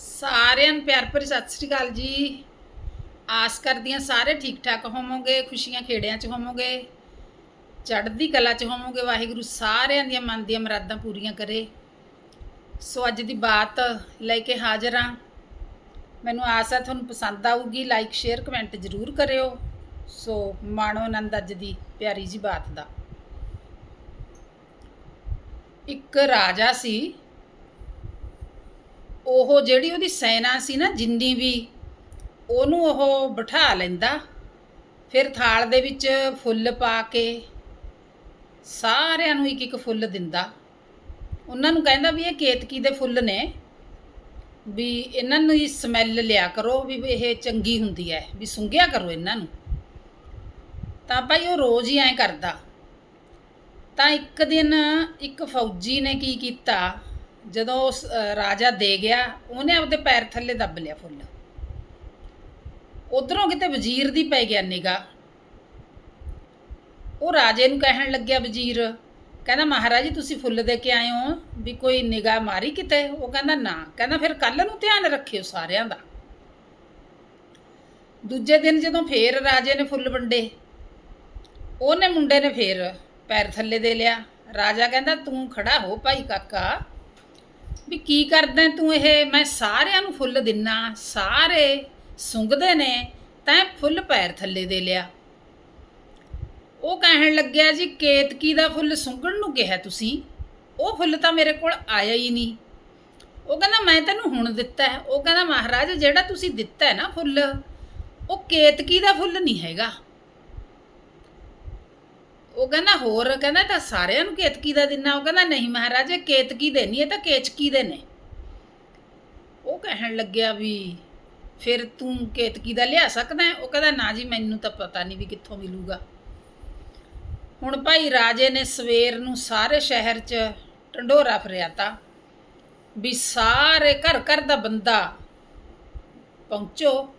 ਸਾਰਿਆਂ ਨੂੰ ਪਿਆਰ ਭਰੀ ਸਤਿ ਸ੍ਰੀ ਅਕਾਲ ਜੀ। ਆਸ ਕਰਦੀ ਹਾਂ ਸਾਰੇ ਠੀਕ ਠਾਕ ਹੋਵੋਗੇ, ਖੁਸ਼ੀਆਂ ਖੇੜਿਆਂ 'ਚ ਹੋਵੋਗੇ, ਚੜ੍ਹਦੀ ਕਲਾ 'ਚ ਹੋਵੋਗੇ, ਵਾਹਿਗੁਰੂ ਸਾਰਿਆਂ ਦੀਆਂ ਮਨ ਦੀਆਂ ਮੁਰਾਦਾਂ ਪੂਰੀਆਂ ਕਰੇ। ਸੋ ਅੱਜ ਦੀ ਬਾਤ ਲੈ ਕੇ ਹਾਜ਼ਰ ਹਾਂ। ਮੈਨੂੰ ਆਸ ਹੈ ਤੁਹਾਨੂੰ ਪਸੰਦ ਆਊਗੀ ਲਾਈਕ ਸ਼ੇਅਰ ਕਮੈਂਟ ਜ਼ਰੂਰ ਕਰਿਓ। ਸੋ ਮਾਣੋ ਆਨੰਦ ਅੱਜ ਦੀ ਪਿਆਰੀ ਜੀ ਬਾਤ ਦਾ। ਇੱਕ ਰਾਜਾ ਸੀ ਉਹ ਜਿਹੜੀ ਉਹਦੀ ਸੈਨਾ ਸੀ ਨਾ, ਜਿੰਨੀ ਵੀ, ਉਹਨੂੰ ਉਹ ਬਿਠਾ ਲੈਂਦਾ। ਫਿਰ ਥਾਲ ਦੇ ਵਿੱਚ ਫੁੱਲ ਪਾ ਕੇ ਸਾਰਿਆਂ ਨੂੰ ਇੱਕ ਇੱਕ ਫੁੱਲ ਦਿੰਦਾ। ਉਹਨਾਂ ਨੂੰ ਕਹਿੰਦਾ ਵੀ ਇਹ ਕੇਤਕੀ ਦੇ ਫੁੱਲ ਨੇ, ਵੀ ਇਹਨਾਂ ਨੂੰ ਹੀ ਸਮੈਲ ਲਿਆ ਕਰੋ ਵੀ ਇਹ ਚੰਗੀ ਹੁੰਦੀ ਹੈ, ਵੀ ਸੁੰਘਿਆ ਕਰੋ ਇਹਨਾਂ ਨੂੰ। ਤਾਂ ਭਾਈ ਉਹ ਰੋਜ਼ ਹੀ ਐਂ ਕਰਦਾ। ਤਾਂ ਇੱਕ ਦਿਨ ਇੱਕ ਫੌਜੀ ਨੇ ਕੀ ਕੀਤਾ ਜਦੋਂ ਉਸ ਰਾਜਾ ਦੇ ਗਿਆ, ਉਹਨੇ ਆਪਦੇ ਪੈਰ ਥੱਲੇ ਦੱਬ ਲਿਆ ਫੁੱਲ। ਉਧਰੋਂ ਕਿਤੇ ਵਜ਼ੀਰ ਦੀ ਪੈ ਗਿਆ ਨਿਗਾ ਉਹ ਰਾਜੇ ਨੂੰ ਕਹਿਣ ਲੱਗਿਆ, ਵਜ਼ੀਰ, ਕਹਿੰਦਾ, ਮਹਾਰਾਜ ਜੀ, ਤੁਸੀਂ ਫੁੱਲ ਦੇ ਕੇ ਆਏ ਹੋ, ਵੀ ਕੋਈ ਨਿਗਾ ਮਾਰੀ ਕਿਤੇ? ਉਹ ਕਹਿੰਦਾ, ਨਾ। ਕਹਿੰਦਾ, ਫਿਰ ਕੱਲ ਨੂੰ ਧਿਆਨ ਰੱਖਿਓ ਸਾਰਿਆਂ ਦਾ। ਦੂਜੇ ਦਿਨ ਜਦੋਂ ਫੇਰ ਰਾਜੇ ਨੇ ਫੁੱਲ ਵੰਡੇ, ਉਹਨੇ ਮੁੰਡੇ ਨੇ ਫੇਰ ਪੈਰ ਥੱਲੇ ਦੇ ਲਿਆ। ਰਾਜਾ ਕਹਿੰਦਾ, ਤੂੰ ਖੜਾ ਹੋ ਭਾਈ ਕਾਕਾ ਵੀ ਕੀ ਕਰਦਾ ਤੂੰ ਇਹ? ਮੈਂ ਸਾਰਿਆਂ ਨੂੰ ਫੁੱਲ ਦਿੰਨਾ, ਸਾਰੇ ਸੁੰਘਦੇ ਨੇ, ਤੈਂ ਫੁੱਲ ਪੈਰ ਥੱਲੇ ਦੇ ਲਿਆ। ਉਹ ਕਹਿਣ ਲੱਗਿਆ ਜੀ, ਕੇਤਕੀ ਦਾ ਫੁੱਲ ਸੁੰਘਣ ਨੂੰ ਕਿਹਾ ਤੁਸੀਂ? ਉਹ ਫੁੱਲ ਤਾਂ ਮੇਰੇ ਕੋਲ ਆਇਆ ਹੀ ਨਹੀਂ। ਉਹ ਕਹਿੰਦਾ, ਮੈਂ ਤੈਨੂੰ ਹੁਣ ਦਿੱਤਾ ਉਹ ਕਹਿੰਦਾ, ਮਹਾਰਾਜ, ਜਿਹੜਾ ਤੁਸੀਂ ਦਿੱਤਾ ਹੈ ਨਾ ਫੁੱਲ, ਉਹ ਕੇਤਕੀ ਦਾ ਫੁੱਲ ਨਹੀਂ ਹੈਗਾ। ਉਹ ਕਹਿੰਦਾ, ਹੋਰ ਕਹਿੰਦਾ, ਤਾਂ ਸਾਰਿਆਂ ਨੂੰ ਕੇਤਕੀ ਦਾ ਦਿਨਾ। ਉਹ ਕਹਿੰਦਾ, ਨਹੀਂ ਮਹਾਰਾਜ ਇਹ ਕੇਤਕੀ ਦੇ ਨਹੀਂ ਇਹ ਤਾਂ ਕੇਚਕੀ ਦੇ ਨੇ। ਉਹ ਕਹਿਣ ਲੱਗਿਆ ਵੀ, ਫਿਰ ਤੂੰ ਕੇਤਕੀ ਦਾ ਲਿਆ ਸਕਦਾ ਹੈ? ਉਹ ਕਹਿੰਦਾ, ਨਾ ਜੀ, ਮੈਨੂੰ ਤਾਂ ਪਤਾ ਨਹੀਂ ਵੀ ਕਿੱਥੋਂ ਮਿਲੂਗਾ। ਹੁਣ ਭਾਈ ਰਾਜੇ ਨੇ ਸਵੇਰ ਨੂੰ ਸਾਰੇ ਸ਼ਹਿਰ 'ਚ ਢੰਡੋਰਾ ਫਰਿਆ ਤਾ ਵੀ ਸਾਰੇ ਘਰ ਘਰ ਦਾ ਬੰਦਾ ਪਹੁੰਚੋ।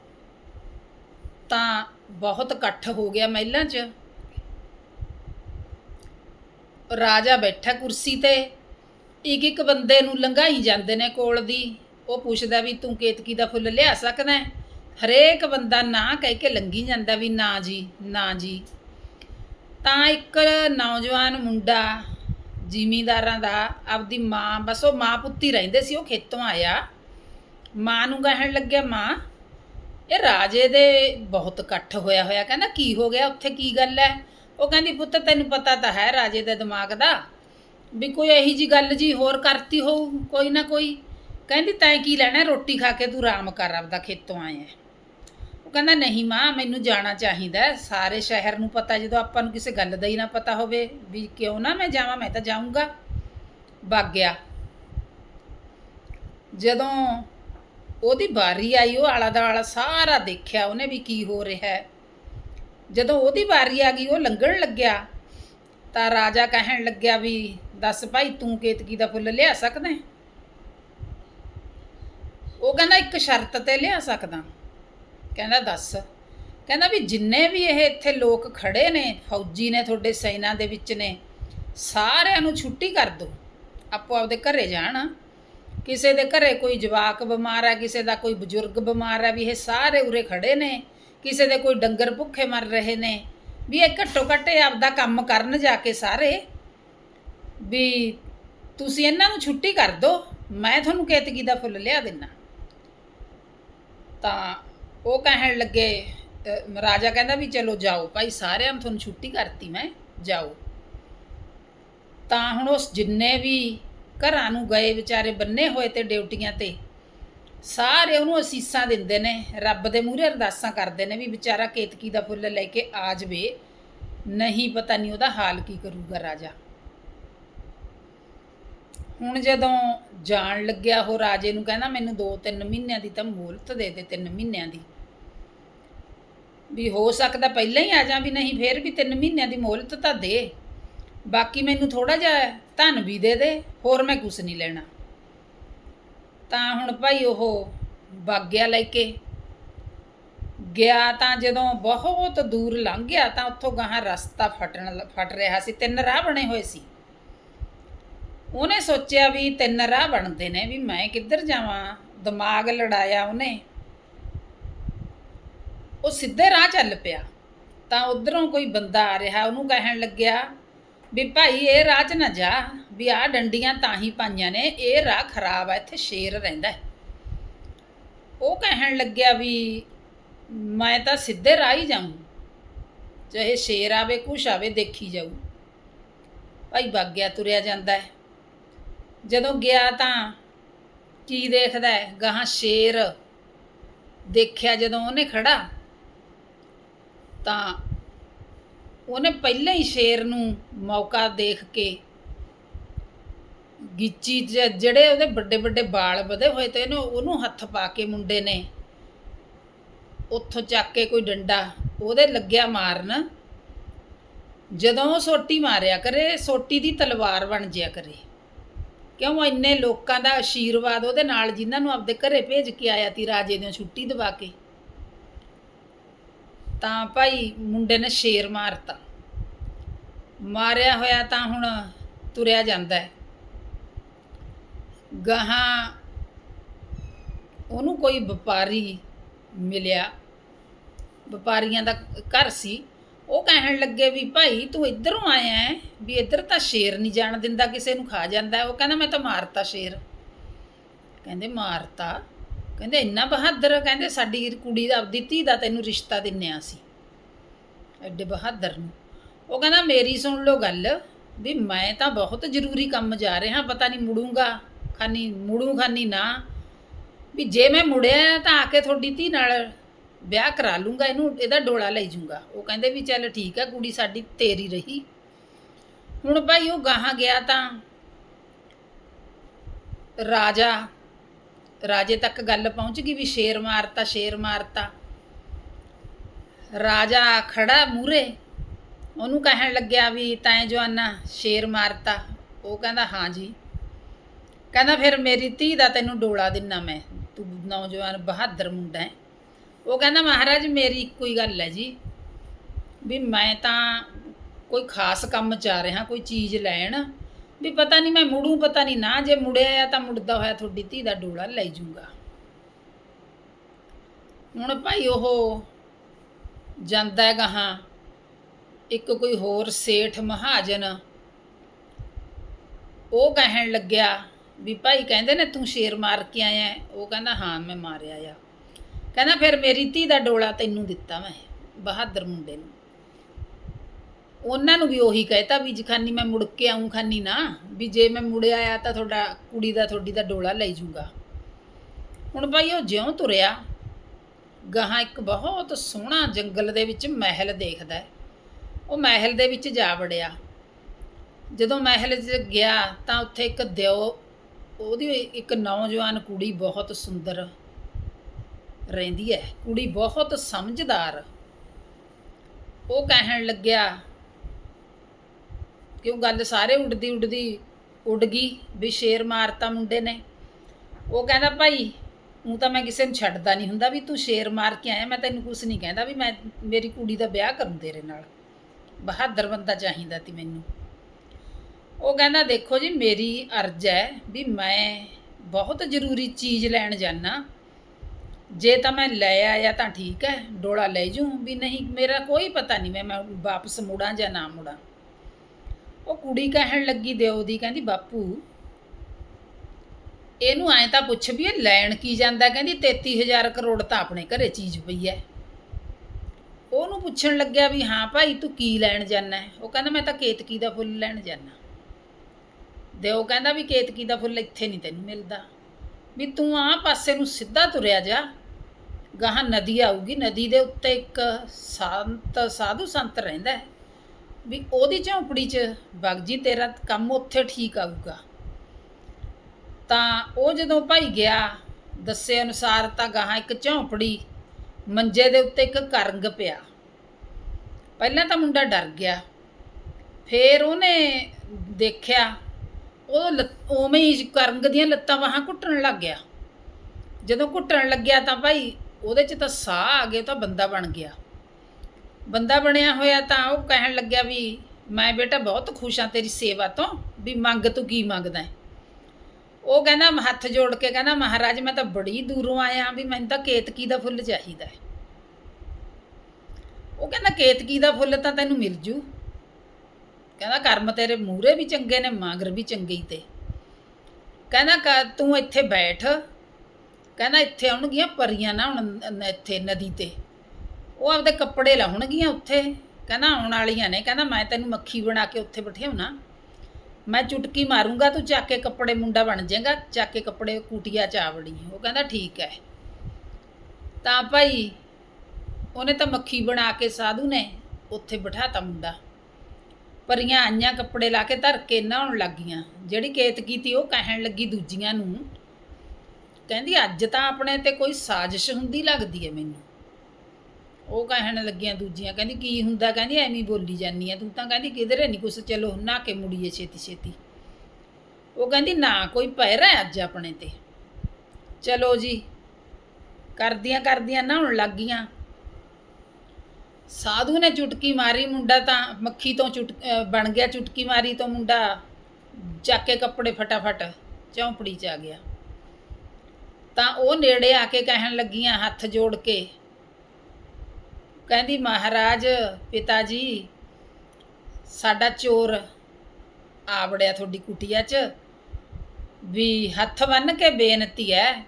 ਤਾਂ ਬਹੁਤ ਇਕੱਠ ਹੋ ਗਿਆ ਮਹਿਲਾਂ 'ਚ। ਰਾਜਾ ਬੈਠਾ ਕੁਰਸੀ ਤੇ। ਇੱਕ ਇੱਕ ਬੰਦੇ ਨੂੰ ਲੰਘਾਈ ਜਾਂਦੇ ਨੇ ਕੋਲ ਦੀ। ਉਹ ਪੁੱਛਦਾ ਵੀ, ਤੂੰ ਕੇਤਕੀ ਦਾ ਫੁੱਲ ਲਿਆ ਸਕਦਾ ਹੈ? ਹਰੇਕ ਬੰਦਾ ਨਾ ਕਹਿ ਕੇ ਲੰਘੀ ਜਾਂਦਾ ਵੀ, ਨਾ ਜੀ ਨਾ ਜੀ। ਤਾਂ ਇੱਕ ਨੌਜਵਾਨ ਮੁੰਡਾ ਜ਼ਿਮੀਂਦਾਰਾਂ ਦਾ, ਆਪਦੀ ਮਾਂ, ਬਸ ਉਹ ਮਾਂ ਪੁੱਤੀ ਰਹਿੰਦੇ ਸੀ, ਉਹ ਖੇਤੋਂ ਆਇਆ। ਮਾਂ ਨੂੰ ਕਹਿਣ ਲੱਗਿਆ, ਮਾਂ, ਇਹ ਰਾਜੇ ਦੇ ਬਹੁਤ ਇਕੱਠ ਹੋਇਆ ਹੋਇਆ ਕਹਿੰਦਾ, ਕੀ ਹੋ ਗਿਆ? ਉੱਥੇ ਕੀ ਗੱਲ ਹੈ? ਉਹ ਕਹਿੰਦੀ, ਪੁੱਤ, ਤੈਨੂੰ ਪਤਾ ਤਾਂ ਹੈ ਰਾਜੇ ਦੇ ਦਿਮਾਗ ਦਾ ਵੀ ਕੋਈ ਇਹੀ ਜੀ ਗੱਲ ਜੀ ਹੋਰ ਕਰਤੀ ਹੋਊ, ਕੋਈ ਨਾ ਕੋਈ। ਕਹਿੰਦੀ, ਤੈਂ ਕੀ ਲੈਣਾ, ਰੋਟੀ ਖਾ ਕੇ ਤੂੰ ਆਰਾਮ ਕਰ, ਆਪਦਾ ਖੇਤੋਂ ਆਇਆ ਉਹ ਕਹਿੰਦਾ, ਨਹੀਂ ਮਾਂ, ਮੈਨੂੰ ਜਾਣਾ ਚਾਹੀਦਾ ਸਾਰੇ ਸ਼ਹਿਰ ਨੂੰ ਪਤਾ, ਜਦੋਂ ਆਪਾਂ ਨੂੰ ਕਿਸੇ ਗੱਲ ਦਾ ਹੀ ਨਾ ਪਤਾ ਹੋਵੇ ਵੀ ਕਿਉਂ ਨਾ ਮੈਂ ਜਾਵਾਂ, ਮੈਂ ਤਾਂ ਜਾਊਂਗਾ। ਵਗ ਗਿਆ। ਜਦੋਂ ਉਹਦੀ ਵਾਰੀ ਆਈ, ਉਹ ਆਲਾ ਦਾਲਾ ਸਾਰਾ ਦੇਖਿਆ, ਉਹਨੇ ਵੀ ਕੀ ਹੋ ਰਿਹਾ ਹੈ। ਜਦੋਂ ਉਹਦੀ ਵਾਰੀ ਆ ਗਈ, ਉਹ ਲੰਘਣ ਲੱਗਿਆ। ਤਾਂ ਰਾਜਾ ਕਹਿਣ ਲੱਗਿਆ ਵੀ, ਦੱਸ ਭਾਈ, ਤੂੰ ਕੇਤਕੀ ਦਾ ਫੁੱਲ ਲਿਆ ਸਕਦਾ ਉਹ ਕਹਿੰਦਾ, ਇੱਕ ਸ਼ਰਤ ਤੇ ਲਿਆ ਸਕਦਾ। ਕਹਿੰਦਾ, ਦੱਸ। ਕਹਿੰਦਾ ਵੀ, ਜਿੰਨੇ ਵੀ ਇਹ ਇੱਥੇ ਲੋਕ ਖੜੇ ਨੇ, ਫੌਜੀ ਨੇ, ਤੁਹਾਡੇ ਸੈਨਾ ਦੇ ਵਿੱਚ ਨੇ, ਸਾਰਿਆਂ ਨੂੰ ਛੁੱਟੀ ਕਰ ਦਿਓ ਆਪੋ ਆਪਦੇ ਘਰੇ ਜਾਣ। ਕਿਸੇ ਦੇ ਘਰੇ ਕੋਈ ਜਵਾਕ ਬਿਮਾਰ ਹੈ, ਕਿਸੇ ਦਾ ਕੋਈ ਬਜ਼ੁਰਗ ਬਿਮਾਰ ਹੈ, ਵੀ ਇਹ ਸਾਰੇ ਉਰੇ ਖੜੇ ਨੇ। ਕਿਸੇ ਦੇ ਕੋਈ ਡੰਗਰ ਭੁੱਖੇ ਮਰ ਰਹੇ ਨੇ, ਵੀ ਇਹ ਘੱਟੋ ਘੱਟ ਆਪਦਾ ਕੰਮ ਕਰਨ ਜਾ ਕੇ ਸਾਰੇ, ਵੀ ਤੁਸੀਂ ਇਹਨਾਂ ਨੂੰ ਛੁੱਟੀ ਕਰ ਦਿਓ ਮੈਂ ਤੁਹਾਨੂੰ ਕੇਤਕੀ ਦਾ ਫੁੱਲ ਲਿਆ ਦਿੰਨਾ। ਤਾਂ ਉਹ ਕਹਿਣ ਲੱਗੇ ਰਾਜਾ ਕਹਿੰਦਾ ਵੀ ਚਲੋ ਜਾਓ ਭਾਈ, ਸਾਰਿਆਂ ਨੂੰ ਤੁਹਾਨੂੰ ਛੁੱਟੀ ਕਰਤੀ ਮੈਂ, ਜਾਓ। ਤਾਂ ਹੁਣ ਉਸ ਜਿੰਨੇ ਵੀ ਘਰਾਂ ਨੂੰ ਗਏ ਵਿਚਾਰੇ ਬੰਨੇ ਹੋਏ ਤੇ ਡਿਊਟੀਆਂ ਤੇ ਸਾਰੇ ਉਹਨੂੰ ਅਸੀਸਾਂ ਦਿੰਦੇ ਨੇ, ਰੱਬ ਦੇ ਮੂਹਰੇ ਅਰਦਾਸਾਂ ਕਰਦੇ ਨੇ ਵੀ ਵਿਚਾਰਾ ਕੇਤਕੀ ਦਾ ਫੁੱਲ ਲੈ ਕੇ ਆ ਜਵੇ। ਨਹੀਂ, ਪਤਾ ਨਹੀਂ ਉਹਦਾ ਹਾਲ ਕੀ ਕਰੂਗਾ ਰਾਜਾ। ਹੁਣ ਜਦੋਂ ਜਾਣ ਲੱਗਿਆ ਉਹ ਰਾਜੇ ਨੂੰ ਕਹਿੰਦਾ, ਮੈਨੂੰ 2-3 ਮਹੀਨਿਆਂ ਦੀ ਤਾਂ ਮੋਹਲਤ ਦੇ ਦੇ 3 ਮਹੀਨਿਆਂ ਦੀ। ਵੀ ਹੋ ਸਕਦਾ ਪਹਿਲਾਂ ਹੀ ਆ ਜਾ, ਵੀ ਨਹੀਂ ਫੇਰ ਵੀ 3 ਮਹੀਨਿਆਂ ਦੀ ਮੋਹਲਤ ਤਾਂ ਦੇ। ਬਾਕੀ ਮੈਨੂੰ ਥੋੜਾ ਜਿਹਾ ਧਨ ਵੀ ਦੇ ਦੇ, ਹੋਰ ਮੈਂ ਕੁਝ ਨਹੀਂ ਲੈਣਾ। ਤਾਂ ਹੁਣ ਭਾਈ ਉਹ ਬਾਗਿਆ ਲੈ ਕੇ ਗਿਆ ਤਾਂ ਜਦੋਂ ਬਹੁਤ ਦੂਰ ਲੰਘ ਗਿਆ ਤਾਂ ਉੱਥੋਂ ਗਾਹਾਂ ਰਸਤਾ ਫਟਣ ਫਟ ਰਿਹਾ ਸੀ, ਤਿੰਨ ਰਾਹ ਬਣੇ ਹੋਏ ਸੀ। ਉਹਨੇ ਸੋਚਿਆ ਵੀ ਤਿੰਨ ਰਾਹ ਬਣਦੇ ਨੇ ਵੀ ਮੈਂ ਕਿੱਧਰ ਜਾਵਾਂ, ਦਿਮਾਗ ਲੜਾਇਆ ਉਹਨੇ। ਉਹ ਸਿੱਧੇ ਰਾਹ ਚੱਲ ਪਿਆ। ਤਾਂ ਉਧਰੋਂ ਕੋਈ ਬੰਦਾ ਆ ਰਿਹਾ, ਉਹਨੂੰ ਕਹਿਣ ਲੱਗਿਆ ਵੀ ਭਾਈ ਇਹ ਰਾਹ 'ਚ ਨਾ ਜਾ, ਵੀ ਆਹ ਡੰਡੀਆਂ ਤਾਂ ਹੀ ਪਾਈਆਂ ਨੇ, ਇਹ ਰਾਹ ਖਰਾਬ ਆ, ਇੱਥੇ ਸ਼ੇਰ ਰਹਿੰਦਾ ਉਹ ਕਹਿਣ ਲੱਗਿਆ ਵੀ ਮੈਂ ਤਾਂ ਸਿੱਧੇ ਰਾਹ ਹੀ ਜਾਊਂ, ਚਾਹੇ ਸ਼ੇਰ ਆਵੇ, ਕੁਛ ਆਵੇ, ਦੇਖੀ ਜਾਊ। ਭਾਈ ਬਾਗਿਆ ਤੁਰਿਆ ਜਾਂਦਾ ਹੈ। ਜਦੋਂ ਗਿਆ ਤਾਂ ਕੀ ਦੇਖਦਾ ਹੈ? ਗਾਹਾਂ ਸ਼ੇਰ ਦੇਖਿਆ ਜਦੋਂ ਉਹਨੇ ਖੜਾ ਤਾਂ ਉਹਨੇ ਪਹਿਲਾਂ ਹੀ ਸ਼ੇਰ ਨੂੰ ਮੌਕਾ ਦੇਖ ਕੇ ਗਿੱਚੀ 'ਚ ਜਿਹੜੇ ਉਹਦੇ ਵੱਡੇ ਵੱਡੇ ਵਾਲ ਵਧੇ ਹੋਏ ਤੇ ਇਹਨੂੰ ਉਹਨੂੰ ਹੱਥ ਪਾ ਕੇ ਮੁੰਡੇ ਨੇ ਉੱਥੋਂ ਚੱਕ ਕੇ ਕੋਈ ਡੰਡਾ ਉਹਦੇ ਲੱਗਿਆ ਮਾਰਨ, ਜਦੋਂ ਉਹ ਸੋਟੀ ਮਾਰਿਆ ਕਰੇ, ਸੋਟੀ ਦੀ ਤਲਵਾਰ ਬਣ ਜਿਆ ਕਰੇ। ਕਿਉਂ ਇੰਨੇ ਲੋਕਾਂ ਦਾ ਆਸ਼ੀਰਵਾਦ ਉਹਦੇ ਨਾਲ ਜਿਨ੍ਹਾਂ ਨੂੰ ਆਪਦੇ ਘਰੇ ਭੇਜ ਕੇ ਆਇਆ ਤੀ ਰਾਜੇ ਦੀਆਂ ਛੁੱਟੀ ਦਵਾ ਕੇ? ਤਾਂ ਭਾਈ ਮੁੰਡੇ ਨੇ ਸ਼ੇਰ ਮਾਰਤਾ। ਮਾਰਿਆ ਹੋਇਆ ਤਾਂ ਹੁਣ ਤੁਰਿਆ ਜਾਂਦਾ ਹੈ। ਗਾਹਾਂ ਉਹਨੂੰ ਕੋਈ ਵਪਾਰੀ ਮਿਲਿਆ। ਵਪਾਰੀਆਂ ਦਾ ਘਰ ਸੀ। ਉਹ ਕਹਿਣ ਲੱਗੇ ਵੀ ਭਾਈ ਤੂੰ ਇੱਧਰੋਂ ਆਇਆ ਹੈ ਵੀ ਇੱਧਰ ਤਾਂ ਸ਼ੇਰ ਨਹੀਂ ਜਾਣ ਦਿੰਦਾ, ਕਿਸੇ ਨੂੰ ਖਾ ਜਾਂਦਾ ਉਹ ਕਹਿੰਦਾ, ਮੈਂ ਤਾਂ ਮਾਰਤਾ ਸ਼ੇਰ। ਕਹਿੰਦੇ, ਮਾਰਤਾ? ਕਹਿੰਦੇ ਇੰਨਾ ਬਹਾਦਰ, ਕਹਿੰਦੇ ਸਾਡੀ ਕੁੜੀ ਦਾ, ਆਪਦੀ ਧੀ ਦਾ ਤੈਨੂੰ ਰਿਸ਼ਤਾ ਦਿੰਨੇ ਆ ਸੀ। ਐਡੇ ਬਹਾਦਰ ਨੂੰ। ਉਹ ਕਹਿੰਦਾ, ਮੇਰੀ ਸੁਣ ਲਓ ਗੱਲ, ਵੀ ਮੈਂ ਤਾਂ ਬਹੁਤ ਜ਼ਰੂਰੀ ਕੰਮ ਜਾ ਰਿਹਾ, ਪਤਾ ਨਹੀਂ ਮੁੜੂੰਗਾ ਖਾਨੀ, ਮੁੜੂ ਖਾਨੀ ਨਾ। ਵੀ ਜੇ ਮੈਂ ਮੁੜਿਆ ਤਾਂ ਆ ਕੇ ਤੁਹਾਡੀ ਧੀ ਨਾਲ ਵਿਆਹ ਕਰਾ ਲੂੰਗਾ, ਇਹਨੂੰ, ਇਹਦਾ ਡੋਲਾ ਲੈ ਜੂੰਗਾ। ਉਹ ਕਹਿੰਦੇ ਵੀ ਚੱਲ ਠੀਕ ਆ, ਕੁੜੀ ਸਾਡੀ ਤੇਰੀ ਰਹੀ। ਹੁਣ ਭਾਈ ਉਹ ਗਾਹਾਂ ਗਿਆ ਤਾਂ ਰਾਜਾ ਰਾਜੇ ਤੱਕ ਗੱਲ ਪਹੁੰਚ ਗਈ ਵੀ ਸ਼ੇਰ ਮਾਰਤਾ ਸ਼ੇਰ ਮਾਰਤਾ। ਰਾਜਾ ਖੜਾ ਮੂਰੇ ਉਹਨੂੰ ਕਹਿਣ ਲੱਗਿਆ ਵੀ ਤੈਂ ਜਵਾਨਾ, ਸ਼ੇਰ ਮਾਰਤਾ। ਉਹ ਕਹਿੰਦਾ, ਹਾਂ ਜੀ। ਕਹਿੰਦਾ, ਫਿਰ ਮੇਰੀ ਧੀ ਦਾ ਤੈਨੂੰ ਡੋਲਾ ਦਿੰਨਾ ਮੈਂ। ਤੂੰ ਨੌਜਵਾਨ ਬਹਾਦਰ ਮੁੰਡਾ ਹੈ। ਉਹ ਕਹਿੰਦਾ, ਮਹਾਰਾਜ, ਮੇਰੀ ਇੱਕੋ ਹੀ ਗੱਲ ਹੈ ਜੀ। ਵੀ ਮੈਂ ਤਾਂ ਕੋਈ ਖਾਸ ਕੰਮ 'ਚ ਆ ਰਿਹਾ, ਕੋਈ ਚੀਜ਼ ਲੈਣ। ਵੀ ਪਤਾ ਨਹੀਂ ਮੈਂ ਮੁੜੂ, ਪਤਾ ਨਹੀਂ ਨਾ, ਜੇ ਮੁੜਿਆ ਆ ਤਾਂ ਮੁੜਦਾ ਹੋਇਆ ਤੁਹਾਡੀ ਧੀ ਦਾ ਡੋਲਾ ਲੈ ਜੂੰਗਾ ਹੁਣ ਭਾਈ ਉਹ ਜਾਂਦਾ ਹੈ ਗਾਹਾਂ ਇੱਕ ਕੋਈ ਹੋਰ ਸੇਠ ਮਹਾਜਨ, ਉਹ ਕਹਿਣ ਲੱਗਿਆ ਵੀ ਭਾਈ ਕਹਿੰਦੇ ਨੇ ਤੂੰ ਸ਼ੇਰ ਮਾਰ ਕੇ ਆਇਆ ਉਹ ਕਹਿੰਦਾ, ਹਾਂ, ਮੈਂ ਮਾਰਿਆ ਆ। ਕਹਿੰਦਾ, ਫਿਰ ਮੇਰੀ ਧੀ ਦਾ ਡੋਲਾ ਤੈਨੂੰ ਦਿੱਤਾ ਮੈਂ, ਬਹਾਦਰ ਮੁੰਡੇ ਨੂੰ। ਉਹਨਾਂ ਨੂੰ ਵੀ ਉਹੀ ਕਹਿਤਾ ਵੀ ਜਖਾਨੀ ਮੈਂ ਮੁੜ ਕੇ ਆਉਂ ਖਾਨੀ ਨਾ, ਵੀ ਜੇ ਮੈਂ ਮੁੜਿਆ ਆ ਤਾਂ ਤੁਹਾਡਾ ਕੁੜੀ ਦਾ ਤੁਹਾਡੀ ਦਾ ਡੋਲਾ ਲੈ ਜੂੰਗਾ। ਹੁਣ ਬਾਈ ਉਹ ਜਿਉਂ ਤੁਰਿਆ, ਗਾਹਾਂ ਇੱਕ ਬਹੁਤ ਸੋਹਣਾ ਜੰਗਲ ਦੇ ਵਿੱਚ ਮਹਿਲ ਦੇਖਦਾ ਹੈ। ਉਹ ਮਹਿਲ ਦੇ ਵਿੱਚ ਜਾ ਵੜਿਆ। ਜਦੋਂ ਮਹਿਲ 'ਚ ਗਿਆ ਤਾਂ ਉੱਥੇ ਇੱਕ ਦਿਓ, ਉਹਦੀ ਇੱਕ ਨੌਜਵਾਨ ਕੁੜੀ ਬਹੁਤ ਸੁੰਦਰ ਰਹਿੰਦੀ ਹੈ, ਕੁੜੀ ਬਹੁਤ ਸਮਝਦਾਰ। ਉਹ ਕਹਿਣ ਲੱਗਿਆ ਕਿਉਂ ਗੱਲ ਸਾਰੇ ਉੱਡਦੀ ਉੱਡਦੀ ਉੱਡ ਗਈ ਵੀ ਸ਼ੇਰ ਮਾਰਤਾ ਮੁੰਡੇ ਨੇ। ਉਹ ਕਹਿੰਦਾ, ਭਾਈ ਉਹ ਤਾਂ ਮੈਂ ਕਿਸੇ ਨੂੰ ਛੱਡਦਾ ਨਹੀਂ ਹੁੰਦਾ ਵੀ ਤੂੰ ਸ਼ੇਰ ਮਾਰ ਕੇ ਆਇਆ, ਮੈਂ ਤੈਨੂੰ ਕੁਝ ਨਹੀਂ ਕਹਿੰਦਾ ਵੀ ਮੈਂ, ਮੇਰੀ ਕੁੜੀ ਦਾ ਵਿਆਹ ਕਰੂੰ ਤੇਰੇ ਨਾਲ। ਬਹਾਦਰ ਬੰਦਾ ਚਾਹੀਦਾ ਤੀ ਮੈਨੂੰ। ਉਹ ਕਹਿੰਦਾ, ਦੇਖੋ ਜੀ, ਮੇਰੀ ਅਰਜ਼ ਹੈ ਵੀ ਮੈਂ ਬਹੁਤ ਜ਼ਰੂਰੀ ਚੀਜ਼ ਲੈਣ ਜਾਣਾ ਜੇ ਤਾਂ ਮੈਂ ਲੈ ਆਇਆ ਤਾਂ ਠੀਕ ਹੈ, ਡੋਲਾ ਲੈ ਜੂ ਵੀ ਨਹੀਂ, ਮੇਰਾ ਕੋਈ ਪਤਾ ਨਹੀਂ ਮੈਂ ਮੈਂ ਵਾਪਸ ਮੁੜਾਂ ਜਾਂ ਨਾ ਮੁੜਾਂ। ਉਹ ਕੁੜੀ ਕਹਿਣ ਲੱਗੀ ਦਿਓ ਦੀ, ਕਹਿੰਦੀ, ਬਾਪੂ, ਇਹਨੂੰ ਐਂ ਤਾਂ ਪੁੱਛ ਵੀ ਇਹ ਲੈਣ ਕੀ ਜਾਂਦਾ, ਕਹਿੰਦੀ 33000 ਕਰੋੜ ਤਾਂ ਆਪਣੇ ਘਰੇ ਚੀਜ਼ ਪਈ ਐ। ਉਹਨੂੰ ਪੁੱਛਣ ਲੱਗਿਆ ਵੀ, ਹਾਂ ਭਾਈ, ਤੂੰ ਕੀ ਲੈਣ ਜਾਣਾ ਉਹ ਕਹਿੰਦਾ, ਮੈਂ ਤਾਂ ਕੇਤਕੀ ਦਾ ਫੁੱਲ ਲੈਣ ਜਾਣਾ ਦਿਓ ਕਹਿੰਦਾ ਵੀ, ਕੇਤਕੀ ਦਾ ਫੁੱਲ ਇੱਥੇ ਨਹੀਂ ਤੈਨੂੰ ਮਿਲਦਾ। ਵੀ ਤੂੰ ਆਹ ਪਾਸੇ ਨੂੰ ਸਿੱਧਾ ਤੁਰਿਆ ਜਾ। ਗਾਹਾਂ ਨਦੀ ਆਊਗੀ, ਨਦੀ ਦੇ ਉੱਤੇ ਇੱਕ ਸੰਤ, ਸਾਧੂ ਸੰਤ ਰਹਿੰਦਾ ਹੈ ਵੀ ਉਹਦੀ ਝੌਂਪੜੀ 'ਚ ਵਗ ਜੀ, ਤੇਰਾ ਕੰਮ ਉੱਥੇ ਠੀਕ ਆਊਗਾ। ਤਾਂ ਉਹ ਜਦੋਂ ਭਾਈ ਗਿਆ, ਦੱਸੇ ਅਨੁਸਾਰ ਤਾਂ ਗਾਹਾਂ ਇੱਕ ਝੌਂਪੜੀ ਮੰਜੇ ਦੇ ਉੱਤੇ ਇੱਕ ਕਰੰਗ ਪਿਆ। ਪਹਿਲਾਂ ਤਾਂ ਮੁੰਡਾ ਡਰ ਗਿਆ। ਫੇਰ ਉਹਨੇ ਦੇਖਿਆ, ਉਹ ਲੱਤ- ਉਵੇਂ ਹੀ ਕਰੰਗ ਦੀਆਂ ਲੱਤਾਂ ਬਾਹਾਂ ਘੁੱਟਣ ਲੱਗ ਗਿਆ। ਜਦੋਂ ਘੁੱਟਣ ਲੱਗਿਆ ਤਾਂ ਭਾਈ ਉਹਦੇ 'ਚ ਤਾਂ ਸਾਹ ਆ ਗਿਆ ਤਾਂ ਬੰਦਾ ਬਣ ਗਿਆ। ਬੰਦਾ ਬਣਿਆ ਹੋਇਆ ਤਾਂ ਉਹ ਕਹਿਣ ਲੱਗਿਆ ਵੀ ਮੈਂ ਬੇਟਾ ਬਹੁਤ ਖੁਸ਼ ਹਾਂ ਤੇਰੀ ਸੇਵਾ ਤੋਂ, ਵੀ ਮੰਗ ਤੂੰ ਕੀ ਮੰਗਦਾ ਉਹ ਕਹਿੰਦਾ ਹੱਥ ਜੋੜ ਕੇ ਕਹਿੰਦਾ, ਮਹਾਰਾਜ, ਮੈਂ ਤਾਂ ਬੜੀ ਦੂਰੋਂ ਆਇਆ ਵੀ ਮੈਨੂੰ ਤਾਂ ਕੇਤਕੀ ਦਾ ਫੁੱਲ ਚਾਹੀਦਾ ਹੈ। ਉਹ ਕਹਿੰਦਾ, ਕੇਤਕੀ ਦਾ ਫੁੱਲ ਤਾਂ ਤੈਨੂੰ ਮਿਲ ਜੂ। ਕਹਿੰਦਾ, ਕਰਮ ਤੇਰੇ ਮੂਰੇ ਵੀ ਚੰਗੇ ਨੇ, ਮਾਗਰ ਵੀ ਚੰਗੇ ਹੀ ਤੇ। ਕਹਿੰਦਾ, ਕ- ਤੂੰ ਇੱਥੇ ਬੈਠ। ਕਹਿੰਦਾ, ਇੱਥੇ ਆਉਣਗੀਆਂ ਪਰੀਆਂ ਨਾ ਹੁਣ ਇੱਥੇ ਨਦੀ ਤੇ। ਉਹ ਆਪਦੇ ਕੱਪੜੇ ਲਾਉਣਗੀਆਂ ਉੱਥੇ, ਕਹਿੰਦਾ ਆਉਣ ਵਾਲੀਆਂ ਨੇ, ਕਹਿੰਦਾ ਮੈਂ ਤੈਨੂੰ ਮੱਖੀ ਬਣਾ ਕੇ ਉੱਥੇ ਬਿਠਾਉਣਾ। ਮੈਂ ਚੁਟਕੀ ਮਾਰੂੰਗਾ, ਤੂੰ ਚੱਕ ਕੇ ਕੱਪੜੇ ਮੁੰਡਾ ਬਣ ਜਾਏਗਾ, ਚੱਕ ਕੇ ਕੱਪੜੇ ਕੁਟੀਆ ਚਾਵੜੀ ਉਹ ਕਹਿੰਦਾ ਠੀਕ ਹੈ। ਤਾਂ ਭਾਈ, ਉਹਨੇ ਤਾਂ ਮੱਖੀ ਬਣਾ ਕੇ ਸਾਧੂ ਨੇ, ਉੱਥੇ ਬਿਠਾਤਾ ਮੁੰਡਾ। ਪਰੀਆਂ ਆਈਆਂ ਕੱਪੜੇ ਲਾ ਕੇ ਧਰ ਕੇ ਨਹਾਉਣ ਲੱਗੀਆਂ। ਜਿਹੜੀ ਕੇਤਕੀ ਤੀ ਉਹ ਕਹਿਣ ਲੱਗੀ ਦੂਜੀਆਂ ਨੂੰ, ਕਹਿੰਦੀ ਅੱਜ ਤਾਂ ਆਪਣੇ ਤੇ ਕੋਈ ਸਾਜ਼ਿਸ਼ ਹੁੰਦੀ ਲੱਗਦੀ ਹੈ ਮੈਨੂੰ। ਉਹ ਕਹਿਣ ਲੱਗੀਆਂ ਦੂਜੀਆਂ, ਕਹਿੰਦੀ ਕੀ ਹੁੰਦਾ? ਕਹਿੰਦੀ ਐਵੇਂ ਬੋਲੀ ਜਾਂਦੀ ਆ, ਤੂੰ ਤਾਂ ਕਹਿੰਦੀ ਕਿਧਰੇ ਨਹੀਂ ਕੁਛ, ਚਲੋ ਨਹਾ ਕੇ ਮੁੜੀਏ ਛੇਤੀ ਛੇਤੀ। ਉਹ ਕਹਿੰਦੀ ਨਾ, ਕੋਈ ਪੈਰ ਹੈ ਅੱਜ ਆਪਣੇ ਤੇ। ਚਲੋ ਜੀ, ਕਰਦੀਆਂ ਕਰਦੀਆਂ ਨਹਾਉਣ ਲੱਗ ਗਈਆਂ। ਸਾਧੂ ਨੇ ਚੁਟਕੀ ਮਾਰੀ, ਮੁੰਡਾ ਤਾਂ ਮੱਖੀ ਤੋਂ ਚੁਟ ਬਣ ਗਿਆ, ਚੁਟਕੀ ਮਾਰੀ ਤੋਂ ਮੁੰਡਾ ਚੱਕ ਕੇ ਕੱਪੜੇ ਫਟਾਫਟ ਚੌਂਪੜੀ 'ਚ ਆ ਗਿਆ। ਤਾਂ ਉਹ ਨੇੜੇ ਆ ਕੇ ਕਹਿਣ ਲੱਗੀਆਂ, ਹੱਥ ਜੋੜ ਕੇ ਕਹਿੰਦੀ, ਮਹਾਰਾਜ, ਪਿਤਾ ਜੀ, ਸਾਡਾ ਚੋਰ ਆ ਵੜਿਆ ਤੁਹਾਡੀ ਕੁਟੀਆ 'ਚ ਵੀ ਹੱਥ ਬੰਨ ਕੇ ਬੇਨਤੀ ਹੈ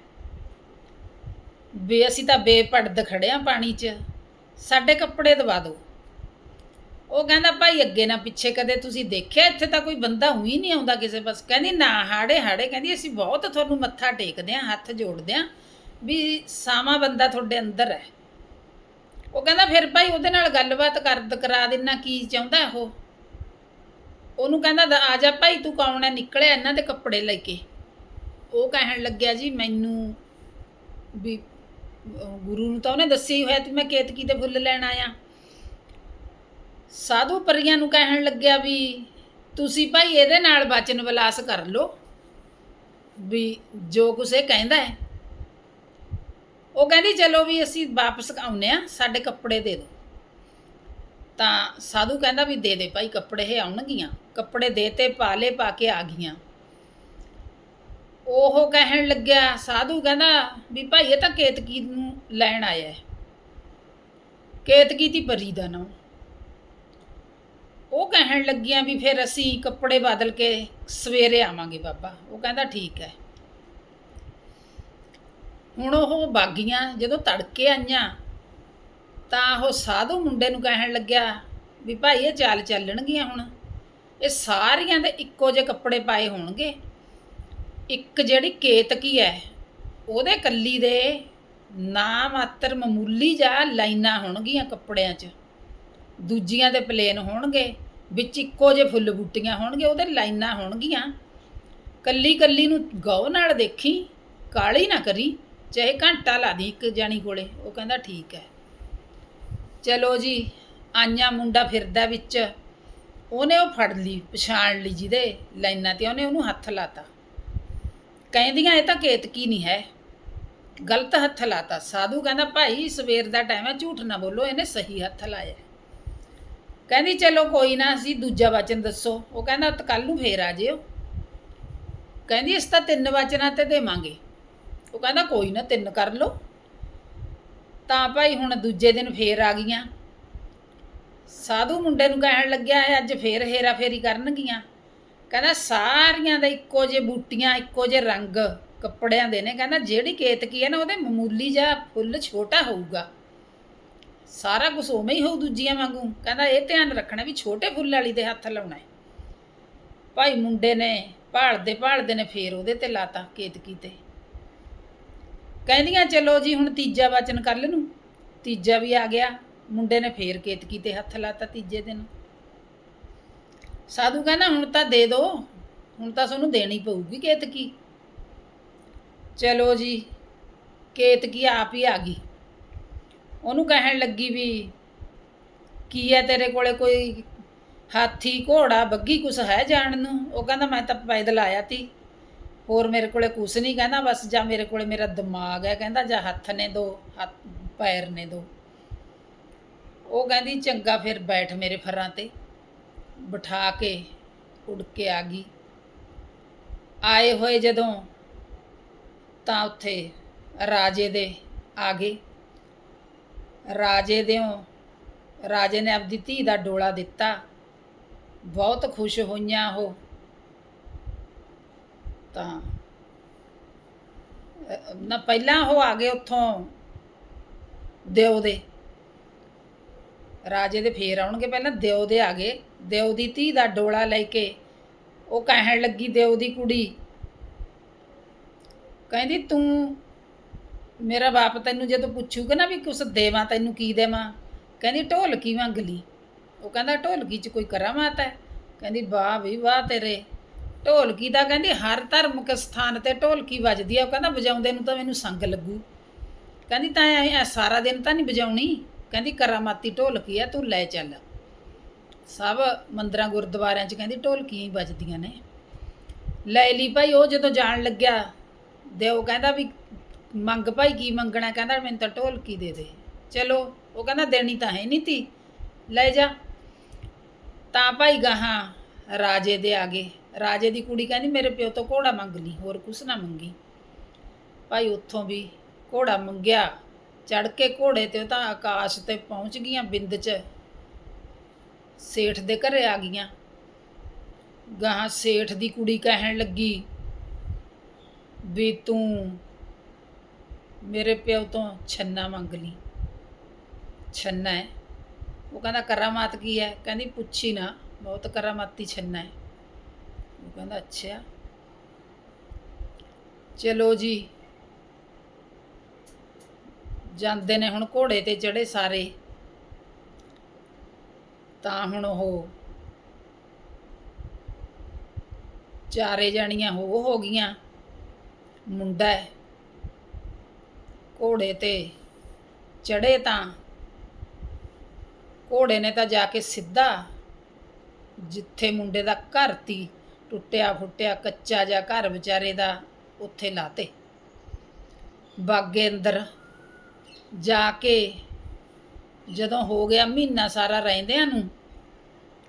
ਵੀ ਅਸੀਂ ਤਾਂ ਬੇਪੜਦ ਖੜਿਆ ਪਾਣੀ 'ਚ, ਸਾਡੇ ਕੱਪੜੇ ਦਵਾ ਦਿਓ। ਉਹ ਕਹਿੰਦਾ, ਭਾਈ, ਅੱਗੇ ਨਾ ਪਿੱਛੇ ਕਦੇ ਤੁਸੀਂ ਦੇਖਿਆ, ਇੱਥੇ ਤਾਂ ਕੋਈ ਬੰਦਾ ਹੋਈ ਨਹੀਂ ਆਉਂਦਾ ਕਿਸੇ ਪਾਸ। ਕਹਿੰਦੀ, ਨਾ, ਹਾੜੇ ਹਾੜੇ। ਕਹਿੰਦੀ, ਅਸੀਂ ਬਹੁਤ ਤੁਹਾਨੂੰ ਮੱਥਾ ਟੇਕਦੇ ਆਂ, ਹੱਥ ਜੋੜਦੇ ਆਂ ਵੀ ਸਾਵਾ ਬੰਦਾ ਤੁਹਾਡੇ ਅੰਦਰ ਹੈ ਉਹ ਕਹਿੰਦਾ, ਫਿਰ ਭਾਈ ਉਹਦੇ ਨਾਲ ਗੱਲਬਾਤ ਕਰ, ਕਰਾ ਦੇਣਾ ਕੀ ਚਾਹੁੰਦਾ ਉਹ? ਉਹਨੂੰ ਕਹਿੰਦਾ, ਦ- ਆ ਜਾ ਭਾਈ, ਤੂੰ ਕੌਣ ਹੈ ਨਿਕਲਿਆ ਇਹਨਾਂ ਦੇ ਕੱਪੜੇ ਲੈ ਕੇ। ਉਹ ਕਹਿਣ ਲੱਗਿਆ ਜੀ, ਮੈਨੂੰ ਵੀ, ਅਹ, ਗੁਰੂ ਨੂੰ ਤਾਂ ਉਹਨੇ ਦੱਸਿਆ ਹੀ ਹੋਇਆ ਤੇ ਮੈਂ ਕੇਤਕੀ ਦੇ ਫੁੱਲ ਲੈਣ ਆਇਆ। ਸਾਧੂ ਪਰੀਆਂ ਨੂੰ ਕਹਿਣ ਲੱਗਿਆ ਵੀ, ਤੁਸੀਂ ਭਾਈ ਇਹਦੇ ਨਾਲ ਬਚਨ ਵਿਲਾਸ ਕਰ ਲਓ, ਵੀ ਜੋ ਕੁਛ ਇਹ ਕਹਿੰਦਾ ਹੈ ਉਹ ਕਹਿੰਦੀ, ਚਲੋ ਵੀ ਅਸੀਂ ਵਾਪਸ ਆਉਨੇ ਆ ਸਾਡੇ ਕੱਪੜੇ ਦੇ ਦਿਓ। ਤਾਂ ਸਾਧੂ ਕਹਿੰਦਾ ਵੀ, ਦੇ ਦੇ ਭਾਈ, ਕੱਪੜੇ ਇਹ ਆਉਣਗੀਆਂ। ਕੱਪੜੇ ਦੇਤੇ ਪਾਲੇ ਪਾ ਕੇ ਆ ਗਈਆਂ। ਉਹ ਕਹਿਣ ਲੱਗਿਆ, ਸਾਧੂ ਕਹਿੰਦਾ, ਵੀ ਭਾਈ, ਇਹ ਤਾਂ ਕੇਤਕੀ ਨੂੰ ਲੈਣ ਆਇਆ ਹੈ। ਕੇਤਕੀ ਦੀ ਪਰੀ ਦਾ ਨਾਮ। ਉਹ ਕਹਿਣ ਲੱਗੀਆਂ ਵੀ, ਫਿਰ ਅਸੀਂ ਕੱਪੜੇ ਬਦਲ ਕੇ ਸਵੇਰੇ ਆਵਾਂਗੇ ਬਾਬਾ। ਉਹ ਕਹਿੰਦਾ, ਠੀਕ ਹੈ। ਹੁਣ ਉਹ ਬਾਗੀਆਂ ਜਦੋਂ ਤੜਕੇ ਆਈਆਂ, ਤਾਂ ਉਹ ਸਾਧੂ ਮੁੰਡੇ ਨੂੰ ਕਹਿਣ ਲੱਗਿਆ ਵੀ ਭਾਈ ਇਹ ਚੱਲ ਚੱਲਣਗੀਆਂ ਹੁਣ। ਇਹ ਸਾਰੀਆਂ ਦੇ ਇੱਕੋ ਜਿਹੇ ਕੱਪੜੇ ਪਾਏ ਹੋਣਗੇ। ਇੱਕ ਜਿਹੜੀ ਕੇਤਕੀ ਹੈ, ਉਹਦੇ ਕੱਲੀ ਦੇ ਨਾ ਮਾਤਰ ਮਾਮੂਲੀ ਜਾਂ ਲਾਈਨਾਂ ਹੋਣਗੀਆਂ ਕੱਪੜਿਆਂ 'ਚ। ਦੂਜੀਆਂ ਦੇ ਪਲੇਨ ਹੋਣਗੇ, ਵਿੱਚ ਇੱਕੋ ਜਿਹੇ ਫੁੱਲ ਬੂਟੀਆਂ ਹੋਣਗੇ, ਉਹਦੇ ਲਾਈਨਾਂ ਹੋਣਗੀਆਂ। ਕੱਲੀ ਕੱਲੀ ਨੂੰ ਗੌ ਨਾਲ ਦੇਖੀ, ਕਾਲੀ ਨਾ ਕਰੀ। ਚਾਹੇ ਘੰਟਾ ਲਾ ਦੀ ਇੱਕ ਜਾਣੀ ਕੋਲੇ, ਉਹ ਕਹਿੰਦਾ ਠੀਕ ਹੈ। ਚਲੋ ਜੀ, ਆਈਆਂ ਮੁੰਡਾ ਫਿਰਦਾ ਵਿੱਚ, ਉਹਨੇ ਉਹ ਫੜ ਲਈ, ਪਛਾਣ ਲਈ ਜਿਹਦੇ ਲਾਈਨਾਂ ਤੇ, ਉਹਨੇ ਉਹਨੂੰ ਹੱਥ ਲਾਤਾ। ਕਹਿੰਦੀਆਂ, ਇਹ ਤਾਂ ਕੇਤਕੀ ਨਹੀਂ ਹੈ। ਗਲਤ ਹੱਥ ਲਾਤਾ। ਸਾਧੂ ਕਹਿੰਦਾ, ਭਾਈ, ਸਵੇਰ ਦਾ ਟਾਈਮ ਹੈ, ਝੂਠ ਨਾ ਬੋਲੋ, ਇਹਨੇ ਸਹੀ ਹੱਥ ਲਾਇਆ ਕਹਿੰਦੀ, ਚਲੋ, ਕੋਈ ਨਾ, ਅਸੀਂ ਦੂਜਾ ਵਚਨ ਦੱਸੋ। ਉਹ ਕਹਿੰਦਾ ਕੱਲ ਨੂੰ ਫੇਰ ਆ ਜਿਓ। ਕਹਿੰਦੀ ਇਸ ਤਾਂ ਤਿੰਨ ਵਚਨਾਂ ਤੇ ਦੇਵਾਂਗੇ। ਉਹ ਕਹਿੰਦਾ ਕੋਈ ਨਾ ਤਿੰਨ ਕਰ ਲਓ। ਤਾਂ ਭਾਈ ਹੁਣ ਦੂਜੇ ਦਿਨ ਫੇਰ ਆ ਗਈਆਂ। ਸਾਧੂ ਮੁੰਡੇ ਨੂੰ ਕਹਿਣ ਲੱਗਿਆ ਇਹ ਅੱਜ ਫੇਰ ਹੇਰਾ ਫੇਰੀ ਕਰਨਗੀਆਂ। ਕਹਿੰਦਾ ਸਾਰੀਆਂ ਦਾ ਇੱਕੋ ਜੇ ਬੂਟੀਆਂ, ਇੱਕੋ ਜੇ ਰੰਗ ਕੱਪੜਿਆਂ ਦੇ ਨੇ। ਕਹਿੰਦਾ ਜਿਹੜੀ ਕੇਤਕੀ ਹੈ ਨਾ, ਉਹਦੇ ਮਾਮੂਲੀ ਜਿਹਾ ਫੁੱਲ ਛੋਟਾ ਹੋਊਗਾ। ਸਾਰਾ ਕੁਝ ਉਵੇਂ ਹੀ ਹੋਊ ਦੂਜੀਆਂ ਵਾਂਗੂ। ਕਹਿੰਦਾ ਇਹ ਧਿਆਨ ਰੱਖਣਾ ਵੀ ਛੋਟੇ ਫੁੱਲ ਵਾਲੀ ਦੇ ਹੱਥ ਲਾਉਣਾ ਹੈ। ਭਾਈ ਮੁੰਡੇ ਨੇ ਭਾਲਦੇ ਭਾਲਦੇ ਨੇ ਫੇਰ ਉਹਦੇ ਤੇ ਲਾਤਾ ਕੇਤਕੀ ਤੇ। ਕਹਿੰਦੀਆਂ, ਚਲੋ ਜੀ, ਹੁਣ ਤੀਜਾ ਵਚਨ ਕੱਲ ਨੂੰ ਤੀਜਾ ਵੀ ਆ ਗਿਆ। ਮੁੰਡੇ ਨੇ ਫੇਰ ਕੇਤਕੀ ਤੇ ਹੱਥ ਲਾਤਾ ਤੀਜੇ ਦਿਨ। ਸਾਧੂ ਕਹਿੰਦਾ, ਹੁਣ ਤਾਂ ਦੇ ਦੋ, ਹੁਣ ਤਾਂ ਤੁਹਾਨੂੰ ਦੇਣੀ ਪਊਗੀ ਕੇਤਕੀ ਚਲੋ ਜੀ ਕੇਤਕੀ ਆਪ ਹੀ ਆ ਗਈ। ਉਹਨੂੰ ਕਹਿਣ ਲੱਗੀ ਵੀ, ਕੀ ਹੈ ਤੇਰੇ ਕੋਲੇ ਕੋਈ ਹਾਥੀ ਘੋੜਾ, ਬੱਗੀ ਕੁਛ ਹੈ ਜਾਣ ਨੂੰ? ਉਹ ਕਹਿੰਦਾ, ਮੈਂ ਤਾਂ ਪੈਦਲ ਆਇਆ ਤੀ। ਹੋਰ ਮੇਰੇ ਕੋਲੇ ਕੁਛ ਨਹੀਂ ਕਹਿੰਦਾ, ਬਸ ਜਾਂ ਮੇਰੇ ਕੋਲੇ ਮੇਰਾ ਦਿਮਾਗ ਹੈ, ਕਹਿੰਦਾ ਜਾਂ ਹੱਥ ਨੇ ਦੋ, ਹੱਥ, ਪੈਰ ਨੇ ਦੋ। ਉਹ ਕਹਿੰਦੀ, ਚੰਗਾ ਫਿਰ ਬੈਠ ਮੇਰੇ ਫਰਾਂ ਤੇ। ਬਿਠਾ ਕੇ ਉੜ ਕੇ ਆ ਗਈ। ਆਏ ਹੋਏ ਜਦੋਂ ਤਾਂ ਉੱਥੇ ਰਾਜੇ ਦੇ ਆ ਗਏ ਰਾਜੇ ਦਿਓ, ਰਾਜੇ ਨੇ ਆਪਦੀ ਧੀ ਦਾ ਡੋਲਾ ਦਿੱਤਾ। ਬਹੁਤ ਖੁਸ਼ ਹੋਈਆਂ ਉਹ। ਤਾਂ ਨਾ ਪਹਿਲਾਂ ਉਹ ਆ ਗਏ ਉੱਥੋਂ ਦਿਓ ਦੇ। ਰਾਜੇ ਦੇ ਫੇਰ ਆਉਣਗੇ ਪਹਿਲਾਂ, ਦਿਓ ਦੇ ਆ ਗਏ। ਦਿਓ ਦੀ ਧੀ ਦਾ ਡੋਲਾ ਲੈ ਕੇ ਉਹ ਕਹਿਣ ਲੱਗੀ ਦਿਓ ਦੀ ਕੁੜੀ, ਕਹਿੰਦੀ ਤੂੰ ਮੇਰਾ ਬਾਪ ਤੈਨੂੰ ਜਦੋਂ ਪੁੱਛੂਗਾ ਨਾ ਵੀ ਕੁਛ ਦੇਵਾਂ ਤੈਨੂੰ ਕੀ ਦੇਵਾਂ, ਕਹਿੰਦੀ ਢੋਲਕੀ ਵਾਂਗ ਲਈ ਉਹ ਕਹਿੰਦਾ ਢੋਲਕੀ 'ਚ ਕੋਈ ਕਰਾਮਾਤ ਹੈ? ਕਹਿੰਦੀ ਵਾਹ ਵੀ ਵਾਹ ਤੇਰੇ। ਢੋਲਕੀ ਦਾ ਕਹਿੰਦੀ ਹਰ ਧਾਰਮਿਕ ਸਥਾਨ ਤੇ ਢੋਲਕੀ ਵੱਜਦੀ ਆ, ਉਹ ਕਹਿੰਦਾ ਵਜਾਉਂਦੇ ਨੂੰ ਤਾਂ ਮੈਨੂੰ ਸੰਗ ਲੱਗੂ। ਕਹਿੰਦੀ ਤਾਂ ਐ, ਸਾਰਾ ਦਿਨ ਤਾਂ ਨਹੀਂ ਵਜਾਉਣੀ। ਕਹਿੰਦੀ ਕਰਾਮਾਤੀ ਢੋਲਕੀ ਆ, ਤੂੰ ਲੈ ਚੱਲ। ਸਭ ਮੰਦਰਾਂ ਗੁਰਦੁਆਰਿਆਂ 'ਚ ਕਹਿੰਦੀ ਢੋਲਕੀਆਂ ਹੀ ਵੱਜਦੀਆਂ ਨੇ। ਲੈ ਲਈ ਭਾਈ, ਉਹ ਜਦੋਂ ਜਾਣ ਲੱਗਿਆ ਦਿਓ ਕਹਿੰਦਾ ਵੀ ਮੰਗ ਭਾਈ, ਕੀ ਮੰਗਣਾ? ਕਹਿੰਦਾ ਮੈਨੂੰ ਤਾਂ ਢੋਲਕੀ ਦੇ ਦੇ। ਚਲੋ, ਉਹ ਕਹਿੰਦਾ ਦੇਣੀ ਤਾਂ ਹੈ ਨਹੀਂ ਤੀ ਲੈ ਜਾ। ਤਾਂ ਭਾਈ ਗਾਹਾਂ ਰਾਜੇ ਦੇ ਆ ਗਏ ਰਾਜੇ ਦੀ ਕੁੜੀ ਕਹਿੰਦੀ, ਮੇਰੇ ਪਿਓ ਤੋਂ ਘੋੜਾ ਮੰਗ ਲਈ, ਹੋਰ ਕੁਛ ਨਾ ਮੰਗੀ। ਭਾਈ ਉੱਥੋਂ ਵੀ ਘੋੜਾ ਮੰਗਿਆ ਚੜ ਕੇ ਘੋੜੇ ਤੇ ਉਹ ਤਾਂ ਆਕਾਸ਼ ਤੇ ਪਹੁੰਚ ਗਈਆਂ ਬਿੰਦ ਚ। ਸੇਠ ਦੇ ਘਰੇ ਆ ਗਈਆਂ। ਗਾਹਾਂ ਸੇਠ ਦੀ ਕੁੜੀ ਕਹਿਣ ਲੱਗੀ, ਵੀ ਤੂੰ ਮੇਰੇ ਪਿਓ ਤੋਂ ਛੰਨਾ ਮੰਗ ਲਈ। ਛੰਨਾ ਹੈ? ਉਹ ਕਹਿੰਦਾ, ਕਰਾਮਾਤ ਕੀ ਹੈ? ਕਹਿੰਦੀ, ਪੁੱਛੀ ਨਾ, ਬਹੁਤ ਕਰਾਮਾਤੀ ਛੰਨਾ ਹੈ। ਉਹ ਕਹਿੰਦਾ ਅੱਛਾ ਚਲੋ ਜੀ। ਜਾਂਦੇ ਨੇ ਹੁਣ ਘੋੜੇ ਤੇ ਚੜੇ ਸਾਰੇ। ਤਾਂ ਹੁਣ ਉਹ ਚਾਰੇ ਜਾਣੀਆਂ ਹੋ ਹੋ ਗਈਆਂ। ਮੁੰਡਾ ਘੋੜੇ ਤੇ ਚੜੇ ਤਾਂ। ਘੋੜੇ ਨੇ ਤਾਂ ਜਾ ਕੇ ਸਿੱਧਾ ਜਿੱਥੇ ਮੁੰਡੇ ਦਾ ਘਰ ਤੀ। ਟੁੱਟਿਆ ਫੁੱਟਿਆ ਕੱਚਾ ਜਿਹਾ ਘਰ ਵਿਚਾਰੇ ਦਾ ਉੱਥੇ ਲਾਤੇ। ਬਾਗੇ ਅੰਦਰ ਜਾ ਕੇ ਜਦੋਂ ਹੋ ਗਿਆ ਮਹੀਨਾ ਸਾਰਾ ਰਹਿੰਦਿਆਂ ਨੂੰ,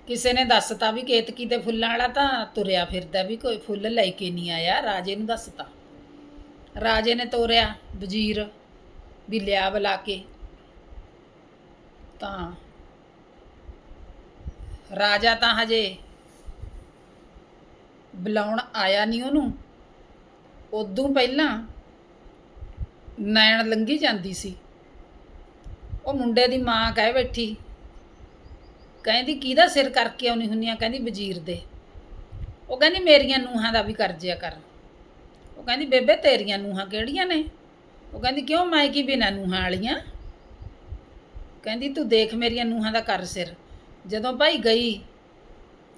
ਕਿਸੇ ਨੇ ਦੱਸਤਾ ਵੀ ਕੇਤਕੀ ਦੇ ਫੁੱਲਾਂ ਵਾਲਾ ਤਾਂ ਤੁਰਿਆ ਫਿਰਦਾ ਵੀ ਕੋਈ ਫੁੱਲ ਲੈ ਕੇ ਨਹੀਂ ਆਇਆ, ਰਾਜੇ ਨੂੰ ਦੱਸਤਾ। ਰਾਜੇ ਨੇ ਤੋਰਿਆ ਵਜ਼ੀਰ ਵੀ ਲਿਆ ਬੁਲਾ ਕੇ। ਤਾਂ ਰਾਜਾ ਤਾਂ ਹਜੇ ਬੁਲਾਉਣ ਆਇਆ ਨਹੀਂ ਉਹਨੂੰ, ਉਦੋਂ ਪਹਿਲਾਂ ਨੈਣ ਲੰਗੀ ਜਾਂਦੀ ਸੀ। ਉਹ ਮੁੰਡੇ ਦੀ ਮਾਂ ਕਹਿ ਬੈਠੀ, ਕਹਿੰਦੀ, ਕਿਹਦਾ ਸਿਰ ਕਰਕੇ ਆਉਣੀ ਹੁੰਨੀਆਂ ਕਹਿੰਦੀ, ਵਜ਼ੀਰ ਦੇ। ਉਹ ਕਹਿੰਦੀ, ਮੇਰੀਆਂ ਨੂਹਾਂ ਦਾ ਵੀ ਕਰਜਿਆ ਕਰ। ਉਹ ਕਹਿੰਦੀ, ਬੇਬੇ, ਤੇਰੀਆਂ ਨੂੰਹਾਂ ਕਿਹੜੀਆਂ ਨੇ? ਉਹ ਕਹਿੰਦੀ, ਕਿਉਂ, ਮੈਂ ਕੀ ਬਿਨਾਂ ਨੂਹਾਂ ਵਾਲੀਆਂ? ਕਹਿੰਦੀ, ਤੂੰ ਦੇਖ ਮੇਰੀਆਂ ਨੂਹਾਂ ਦਾ ਕਰ ਸਿਰ। ਜਦੋਂ ਭਾਈ ਗਈ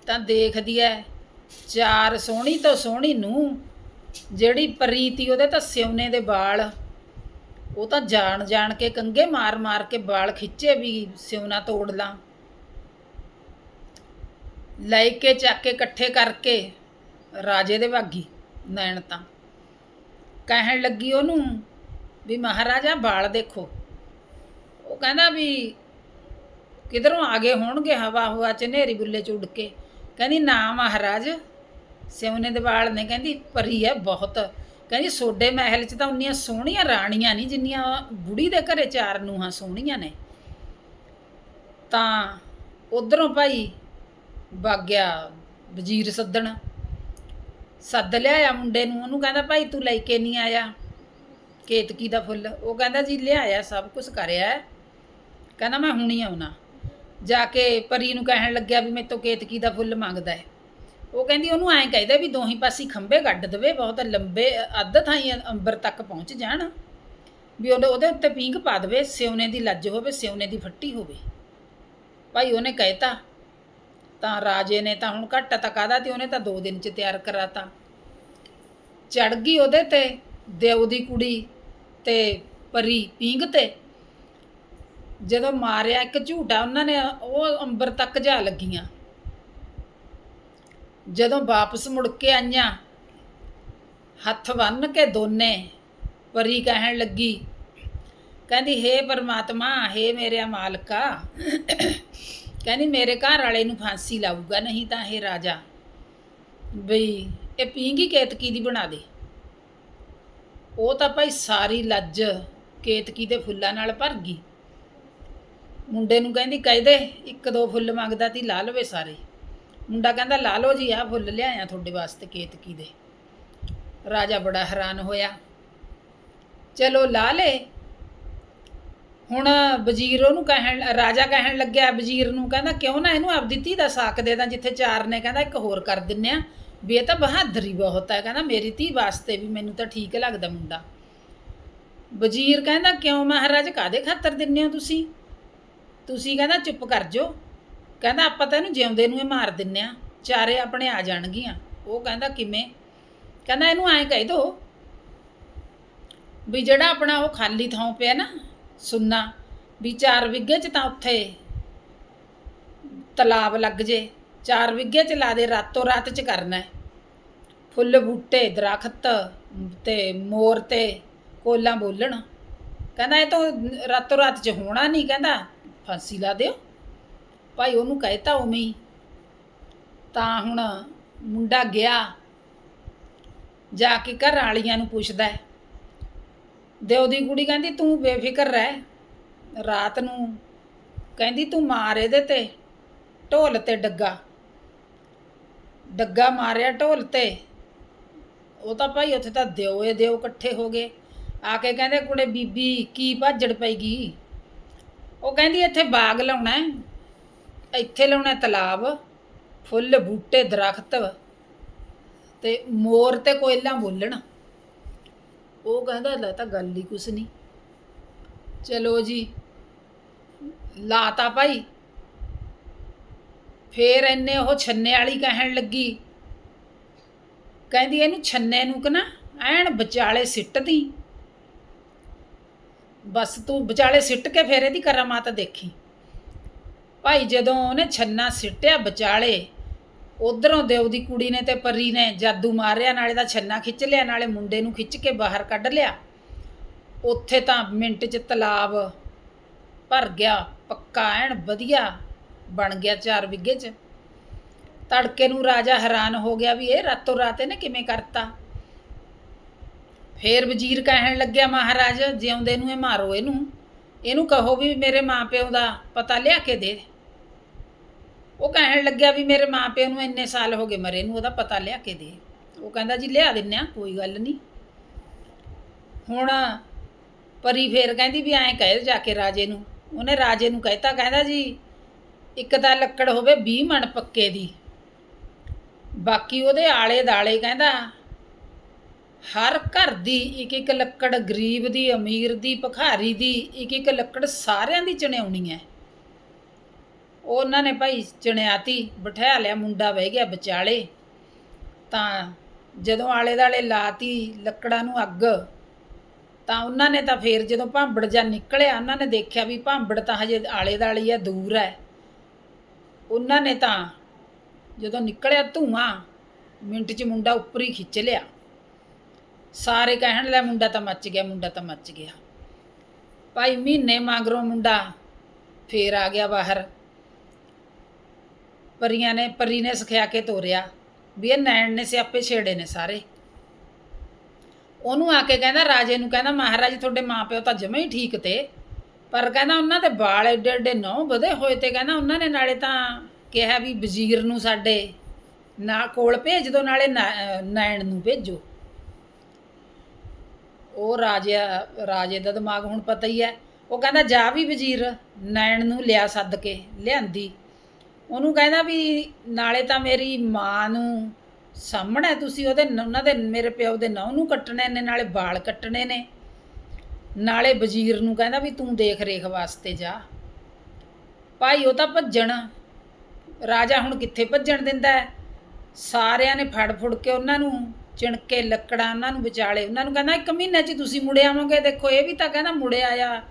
ਤਾਂ ਦੇਖਦੀ ਐ ਚਾਰ ਸੋਹਣੀ ਤੋਂ ਸੋਹਣੀ ਨੂੰ ਜਿਹੜੀ ਪ੍ਰੀਤੀ ਉਹਦੇ ਤਾਂ ਸਿਉਨੇ ਦੇ ਵਾਲ। ਉਹ ਤਾਂ ਜਾਣ ਜਾਣ ਕੇ ਕੰਗੇ ਮਾਰ ਮਾਰ ਕੇ ਵਾਲ ਖਿੱਚੇ ਵੀ ਸਿਉਨਾ ਤੋੜ ਲਾਂ। ਲੈ ਕੇ ਚੱਕ ਕੇ ਇਕੱਠੇ ਕਰਕੇ ਰਾਜੇ ਦੇ ਵਾਗੀ ਨੈਣ ਤਾਂ। ਕਹਿਣ ਲੱਗੀ ਉਹਨੂੰ ਵੀ ਮਹਾਰਾਜਾ ਵਾਲ ਦੇਖੋ। ਉਹ ਕਹਿੰਦਾ ਵੀ ਕਿਧਰੋਂ ਆ ਗਏ ਹੋਣਗੇ ਹਵਾ ਹਵਾ ਚ ਨੇਰੀ ਬੁੱਲੇ ਚ ਉੱਡ ਕੇ। ਕਹਿੰਦੀ, ਨਾ ਮਹਾਰਾਜ, ਸਿਉਨੇ ਦੇ ਵਾਲ ਨੇ ਕਹਿੰਦੀ ਪਰੀ ਹੈ ਬਹੁਤ। ਕਹਿੰਦੀ, ਸੋਡੇ ਮਹਿਲ ਚ ਤਾਂ ਉਨੀਆਂ ਸੋਹਣੀਆਂ ਰਾਣੀਆਂ ਨਹੀਂ ਜਿੰਨੀਆਂ ਬੁੜੀ ਦੇ ਘਰੇ ਚਾਰ ਨੂੰਹਾਂ ਸੋਹਣੀਆਂ ਨੇ। ਤਾਂ ਉਧਰੋਂ ਭਾਈ ਬਾਗਿਆ ਵਜ਼ੀਰ ਸੱਦਣ, ਸੱਦ ਲਿਆਇਆ ਮੁੰਡੇ ਨੂੰ। ਉਹਨੂੰ ਕਹਿੰਦਾ, ਭਾਈ, ਤੂੰ ਲੈ ਕੇ ਨਹੀਂ ਆਇਆ ਕੇਤਕੀ ਦਾ ਫੁੱਲ? ਉਹ ਕਹਿੰਦਾ, ਜੀ, ਲਿਆਇਆ, ਸਭ ਕੁਝ ਕਰਿਆ ਕਹਿੰਦਾ, ਮੈਂ ਹੁਣੀ ਆਉਣਾ। ਜਾ ਕੇ ਪਰੀ ਨੂੰ ਕਹਿਣ ਲੱਗਿਆ ਵੀ ਮੇਰੇ ਤੋਂ ਕੇਤਕੀ ਦਾ ਫੁੱਲ ਮੰਗਦਾ ਹੈ। ਉਹ ਕਹਿੰਦੀ ਉਹਨੂੰ ਐਂ ਕਹਿੰਦਾ ਵੀ ਦੋਹੀਂ ਪਾਸੇ ਖੰਭੇ ਗੱਡ ਦੇਵੇ, ਬਹੁਤ ਲੰਬੇ ਅੱਧ ਥਾਈ ਅੰਬਰ ਤੱਕ ਪਹੁੰਚ ਜਾਣ। ਵੀ ਉਹਦੇ ਉਹਦੇ ਉੱਤੇ ਪੀਂਘ ਪਾ ਦੇਵੇ ਸਿਉਨੇ ਦੀ ਲੱਜ ਹੋਵੇ ਸਿਉਨੇ ਦੀ ਫੱਟੀ ਹੋਵੇ। ਭਾਈ ਉਹਨੇ ਕਹਿਤਾ, ਤਾਂ ਰਾਜੇ ਨੇ ਤਾਂ ਹੁਣ ਘੱਟ ਤਾਂ ਕਾਦਾ ਤੇ ਉਹਨੇ ਤਾਂ 2 ਦਿਨ ਚ ਤਿਆਰ ਕਰਾਤਾ। ਚੜ ਗਈ ਉਹਦੇ ਤੇ ਦਿਓ ਦੀ ਕੁੜੀ ਤੇ ਪਰੀ ਪੀਂਘ ਤੇ। ਜਦੋਂ ਮਾਰਿਆ ਇੱਕ ਝੂਟਾ, ਉਹਨਾਂ ਨੇ ਉਹ ਅੰਬਰ ਤੱਕ ਜਾ ਲੱਗੀਆਂ। ਜਦੋਂ ਵਾਪਸ ਮੁੜ ਕੇ ਆਈਆਂ, ਹੱਥ ਬੰਨ ਕੇ ਦੋਨੇ ਪਰੀ ਕਹਿਣ ਲੱਗੀ, ਕਹਿੰਦੀ, ਹੇ ਪਰਮਾਤਮਾ, ਹੇ ਮੇਰੇ ਮਾਲਕਾ, ਕਹਿੰਦੀ, ਮੇਰੇ ਘਰ ਵਾਲੇ ਨੂੰ ਫਾਂਸੀ ਲਾਊਗਾ, ਨਹੀਂ ਤਾਂ ਇਹ ਰਾਜਾ, ਬਈ ਇਹ ਪੀਂਗੀ ਕੇਤਕੀ ਦੀ ਬਣਾ ਦੇ? ਉਹ ਤਾਂ ਭਾਈ ਸਾਰੀ ਲੱਜ ਕੇਤਕੀ ਦੇ ਫੁੱਲਾਂ ਨਾਲ ਭਰ ਗਈ। ਮੁੰਡੇ ਨੂੰ ਕਹਿੰਦੀ ਕਹਿ ਦੇ, ਇੱਕ ਦੋ ਫੁੱਲ ਮੰਗਦਾ ਤੀ, ਲਾ ਲਵੇ ਸਾਰੇ। ਮੁੰਡਾ ਕਹਿੰਦਾ, ਲਾ ਲਓ ਜੀ, ਆਹ ਫੁੱਲ ਲਿਆਇਆ ਤੁਹਾਡੇ ਵਾਸਤੇ ਕੇਤਕੀ ਦੇ। ਰਾਜਾ ਬੜਾ ਹੈਰਾਨ ਹੋਇਆ। ਚਲੋ ਲਾ ਲੇ। ਹੁਣ ਵਜ਼ੀਰ ਉਹਨੂੰ ਕਹਿਣ, ਰਾਜਾ ਕਹਿਣ ਲੱਗਿਆ ਵਜ਼ੀਰ ਨੂੰ, ਕਹਿੰਦਾ, ਕਿਉਂ ਨਾ ਇਹਨੂੰ ਆਪਦੀ ਧੀ ਦਾ ਸਾਕ ਦੇ ਦਾਂ, ਜਿੱਥੇ ਚਾਰ ਨੇ? ਕਹਿੰਦਾ, ਇੱਕ ਹੋਰ ਕਰ ਦਿੰਨੇ ਆ। ਵੀ ਇਹ ਤਾਂ ਬਹਾਦਰੀ ਬਹੁਤ ਹੈ। ਕਹਿੰਦਾ, ਮੇਰੀ ਧੀ ਵਾਸਤੇ ਵੀ ਮੈਨੂੰ ਤਾਂ ਠੀਕ ਲੱਗਦਾ ਮੁੰਡਾ। ਵਜ਼ੀਰ ਕਹਿੰਦਾ, ਕਿਉਂ ਮਹਾਰਾਜ ਕਾਦੇ ਖਾਤਰ ਦਿੰਨੇ ਹੋ ਤੁਸੀਂ? ਤੁਸੀਂ ਕਹਿੰਦਾ ਚੁੱਪ ਕਰ ਜੋ ਕਹਿੰਦਾ ਆਪਾਂ ਤਾਂ ਇਹਨੂੰ ਜਿਉਂਦੇ ਨੂੰ ਹੀ ਮਾਰ ਦਿੰਨੇ ਆ। ਚਾਰੇ ਆਪਣੇ ਆ ਜਾਣਗੀਆਂ। ਉਹ ਕਹਿੰਦਾ ਕਿਵੇਂ? ਕਹਿੰਦਾ ਇਹਨੂੰ ਐਂ ਕਹਿ ਦੋ ਵੀ ਜਿਹੜਾ ਆਪਣਾ ਉਹ ਖਾਲੀ ਥਾਂ ਪਿਆ ਨਾ ਸੁੰਨਾ, ਵੀ 4 ਵਿੱਗੇ ਚ ਤਾਂ ਉੱਥੇ ਤਲਾਬ ਲੱਗ ਜੇ। 4 ਵਿੱਗੇ ਚ ਲਾ ਦੇ, ਰਾਤੋਂ ਰਾਤ ਚ ਕਰਨਾ। ਫੁੱਲ ਬੂਟੇ, ਦਰਖਤ ਤੇ ਮੋਰ ਤੇ ਕੋਲਾਂ ਬੋਲਣ। ਕਹਿੰਦਾ ਇਹ ਤਾਂ ਰਾਤੋਂ ਰਾਤ ਚ ਹੋਣਾ ਨਹੀਂ। ਕਹਿੰਦਾ ਫਾਂਸੀ ਲਾ ਦਿਓ। ਭਾਈ ਉਹਨੂੰ ਕਹਿਤਾ ਉਵੇਂ ਹੀ। ਤਾਂ ਹੁਣ ਮੁੰਡਾ ਗਿਆ, ਜਾ ਕੇ ਘਰ ਵਾਲੀਆਂ ਨੂੰ ਪੁੱਛਦਾ ਦਿਓ ਦੀ ਕੁੜੀ ਕਹਿੰਦੀ, ਤੂੰ ਬੇਫਿਕਰ ਰਹਿ। ਰਾਤ ਨੂੰ ਕਹਿੰਦੀ, ਤੂੰ ਮਾਰ ਇਹਦੇ ਤੇ, ਢੋਲ ਤੇ ਡੱਗਾ। ਡੱਗਾ ਮਾਰਿਆ ਢੋਲ ਤੇ। ਉਹ ਤਾਂ ਭਾਈ ਉੱਥੇ ਤਾਂ ਦਿਓ ਏ ਦਿਓ ਇਕੱਠੇ ਹੋ ਗਏ। ਆ ਕੇ ਕਹਿੰਦੇ, ਕੁੜੇ ਬੀਬੀ, ਕੀ ਭਾਜੜ ਪਈਗੀ ਉਹ ਕਹਿੰਦੀ ਇੱਥੇ ਬਾਗ ਲਾਉਣਾ ਹੈ। ਇੱਥੇ ਲਾਉਣਾ ਤਲਾਬ, ਫੁੱਲ, ਬੂਟੇ, ਦਰਖਤ ਤੇ ਮੋਰ ਤੇ ਕੋਇਲਾਂ ਬੋਲਣ। ਉਹ ਕਹਿੰਦਾ, ਲੈ ਤਾਂ ਗੱਲ ਹੀ ਕੁਛ ਨਹੀਂ। ਚਲੋ ਜੀ, ਲਾਤਾ ਭਾਈ। ਫੇਰ ਇੰਨੇ ਉਹ ਛੰਨੇ ਵਾਲੀ ਕਹਿਣ ਲੱਗੀ। ਕਹਿੰਦੀ, ਇਹਨੂੰ ਛੰਨੇ ਨੂੰ ਕਿ ਨਾ ਐਨ ਵਿਚਾਲੇ ਸਿੱਟਦੀ। ਬਸ ਤੂੰ ਵਿਚਾਲੇ ਸਿੱਟ ਕੇ ਫੇਰ ਇਹਦੀ ਕਰਾਮਾਤ ਦੇਖੀ। ਭਾਈ ਜਦੋਂ ਉਹਨੇ ਛੰਨਾ ਸਿੱਟਿਆ ਵਿਚਾਲੇ, ਉਧਰੋਂ ਦੇਵ ਦੀ ਕੁੜੀ ਨੇ ਤੇ ਪਰੀ ਨੇ ਜਾਦੂ ਮਾਰਿਆ, ਨਾਲੇ ਦਾ ਛੰਨਾ ਖਿੱਚ ਲਿਆ, ਨਾਲੇ ਮੁੰਡੇ ਨੂੰ ਖਿੱਚ ਕੇ ਬਾਹਰ ਕੱਢ ਲਿਆ। ਉੱਥੇ ਤਾਂ ਮਿੰਟ 'ਚ ਤਲਾਬ ਭਰ ਗਿਆ, ਪੱਕਾ ਐਨ ਵਧੀਆ ਬਣ ਗਿਆ 4 ਵਿੱਗੇ 'ਚ। ਤੜਕੇ ਨੂੰ ਰਾਜਾ ਹੈਰਾਨ ਹੋ ਗਿਆ ਵੀ ਇਹ ਰਾਤੋਂ ਰਾਤ ਇਹਨੇ ਕਿਵੇਂ ਕਰਤਾ? ਫੇਰ ਵਜ਼ੀਰ ਕਹਿਣ ਲੱਗਿਆ, ਮਹਾਰਾਜ ਜਿਉਂਦੇ ਨੂੰ ਇਹ ਮਾਰੋ ਇਹਨੂੰ ਇਹਨੂੰ ਕਹੋ ਵੀ ਮੇਰੇ ਮਾਪਿਓ ਦਾ ਪਤਾ ਲਿਆ ਕੇ ਦੇ। ਉਹ ਕਹਿਣ ਲੱਗਿਆ ਵੀ ਮੇਰੇ ਮਾਪਿਓ ਨੂੰ ਇੰਨੇ ਸਾਲ ਹੋ ਗਏ ਮਰੇ ਨੂੰ, ਉਹਦਾ ਪਤਾ ਲਿਆ ਕੇ ਦੇ। ਉਹ ਕਹਿੰਦਾ, ਜੀ, ਲਿਆ ਦਿੰਨੇ ਆ, ਕੋਈ ਗੱਲ ਨਹੀਂ ਹੁਣ ਪਰੀ ਫੇਰ ਕਹਿੰਦੀ ਵੀ ਐਂ ਕਹਿ ਜਾ ਕੇ ਰਾਜੇ ਨੂੰ। ਉਹਨੇ ਰਾਜੇ ਨੂੰ ਕਹਿਤਾ, ਕਹਿੰਦਾ, ਜੀ, ਇੱਕ ਤਾਂ ਲੱਕੜ ਹੋਵੇ 20 ਮਣ ਪੱਕੇ ਦੀ, ਬਾਕੀ ਉਹਦੇ ਆਲੇ ਦਾਲੇ ਕਹਿੰਦਾ ਹਰ ਘਰ ਦੀ ਇੱਕ ਇੱਕ ਲੱਕੜ ਗਰੀਬ ਦੀ, ਅਮੀਰ ਦੀ, ਭਖਾਰੀ ਦੀ ਇੱਕ ਇੱਕ ਲੱਕੜ ਸਾਰਿਆਂ ਦੀ ਚਣਿਆਉਣੀ ਹੈ। ਉਹਨਾਂ ਨੇ ਭਾਈ ਚਣਿਆਤੀ ਬਿਠਾ ਲਿਆ, ਮੁੰਡਾ ਬਹਿ ਗਿਆ ਵਿਚਾਲੇ। ਤਾਂ ਜਦੋਂ ਆਲੇ ਦਾਲੇ ਲਾਤੀ ਲੱਕੜਾਂ ਨੂੰ ਅੱਗ, ਤਾਂ ਉਹਨਾਂ ਨੇ ਤਾਂ ਫੇਰ ਜਦੋਂ ਭਾਂਬੜ ਜਾਂ ਨਿਕਲਿਆ, ਉਹਨਾਂ ਨੇ ਦੇਖਿਆ ਵੀ ਭਾਂਬੜ ਤਾਂ ਹਜੇ ਆਲੇ ਦਾਲੇ ਆ ਦੂਰ ਹੈ। ਉਹਨਾਂ ਨੇ ਤਾਂ ਜਦੋਂ ਨਿਕਲਿਆ ਧੂਆਂ, ਮਿੰਟ 'ਚ ਮੁੰਡਾ ਉੱਪਰ ਹੀ ਖਿੱਚ ਲਿਆ। ਸਾਰੇ ਕਹਿਣ ਲੈ ਮੁੰਡਾ ਤਾਂ ਮੱਚ ਗਿਆ, ਮੁੰਡਾ ਤਾਂ ਮੱਚ ਗਿਆ। ਭਾਈ ਮਹੀਨੇ ਮਗਰੋਂ ਮੁੰਡਾ ਫੇਰ ਆ ਗਿਆ ਬਾਹਰ। ਪਰੀਆਂ ਨੇ, ਪਰੀ ਨੇ ਸਿਖਿਆ ਕੇ ਤੋਰਿਆ ਵੀ ਇਹ ਨੈਣ ਨੇ, ਸਿਆਪੇ ਛੇੜੇ ਨੇ ਸਾਰੇ। ਉਹਨੂੰ ਆ ਕੇ ਕਹਿੰਦਾ, ਰਾਜੇ ਨੂੰ ਕਹਿੰਦਾ, ਮਹਾਰਾਜ ਤੁਹਾਡੇ ਮਾਪਿਓ ਤਾਂ ਜਮੇ ਹੀ ਠੀਕ ਤੇ, ਪਰ ਕਹਿੰਦਾ ਉਹਨਾਂ ਦੇ ਵਾਲ ਏਡੇ ਏਡੇ ਨੌ ਵਧੇ ਹੋਏ ਤੇ ਕਹਿੰਦਾ ਉਹਨਾਂ ਨੇ ਨਾਲੇ ਤਾਂ ਕਿਹਾ ਵੀ ਵਜ਼ੀਰ ਨੂੰ ਸਾਡੇ ਨਾ ਕੋਲ ਭੇਜ ਦਿਓ ਨਾਲੇ ਨਾ- ਨੈਣ ਨੂੰ ਭੇਜੋ। ਉਹ ਰਾਜਾ ਰਾਜੇ ਦਾ ਦਿਮਾਗ ਹੁਣ ਪਤਾ ਹੀ ਹੈ। ਉਹ ਕਹਿੰਦਾ, ਜਾ ਵੀ ਵਜ਼ੀਰ, ਨੈਣ ਨੂੰ ਲਿਆ ਸੱਦ ਕੇ, ਲਿਆਂਦੀ। ਉਹਨੂੰ ਕਹਿੰਦਾ ਵੀ, ਨਾਲੇ ਤਾਂ ਮੇਰੀ ਮਾਂ ਨੂੰ ਸਾਹਮਣੇ ਤੁਸੀਂ ਉਹਦੇ ਉਹਨਾਂ ਦੇ, ਮੇਰੇ ਪਿਓ ਦੇ ਨਹੁੰ ਨੂੰ ਕੱਟਣੇ ਨੇ, ਨਾਲੇ ਵਾਲ ਕੱਟਣੇ ਨੇ। ਨਾਲੇ ਵਜ਼ੀਰ ਨੂੰ ਕਹਿੰਦਾ ਵੀ, ਤੂੰ ਦੇਖ ਰੇਖ ਵਾਸਤੇ ਜਾ। ਭਾਈ, ਉਹ ਤਾਂ ਭੱਜਣ। ਰਾਜਾ ਹੁਣ ਕਿੱਥੇ ਭੱਜਣ ਦਿੰਦਾ ਸਾਰਿਆਂ ਨੇ ਫੜ ਫੁੜ ਕੇ ਉਹਨਾਂ ਨੂੰ ਚਿਣਕੇ ਲੱਕੜਾਂ ਉਹਨਾਂ ਨੂੰ ਵਿਚਾਲੇ, ਉਹਨਾਂ ਨੂੰ ਕਹਿੰਦਾ ਇੱਕ ਮਹੀਨੇ 'ਚ ਤੁਸੀਂ ਮੁੜੇ ਆਵੋਗੇ। ਦੇਖੋ, ਇਹ ਵੀ ਤਾਂ ਕਹਿੰਦਾ ਮੁੜੇ ਆਇਆ।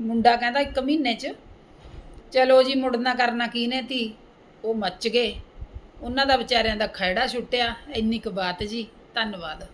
ਮੁੰਡਾ ਕਹਿੰਦਾ ਇੱਕ ਮਹੀਨੇ 'ਚ। ਚਲੋ ਜੀ, ਮੁੜਨਾ ਕਰਨਾ ਕੀ ਨੇ ਤੀ? ਉਹ ਮੱਚ ਗਏ। ਉਹਨਾਂ ਦਾ ਵਿਚਾਰਿਆਂ ਦਾ ਖਹਿੜਾ ਛੁੱਟਿਆ। ਇੰਨੀ ਕੁ ਬਾਤ ਜੀ। ਧੰਨਵਾਦ।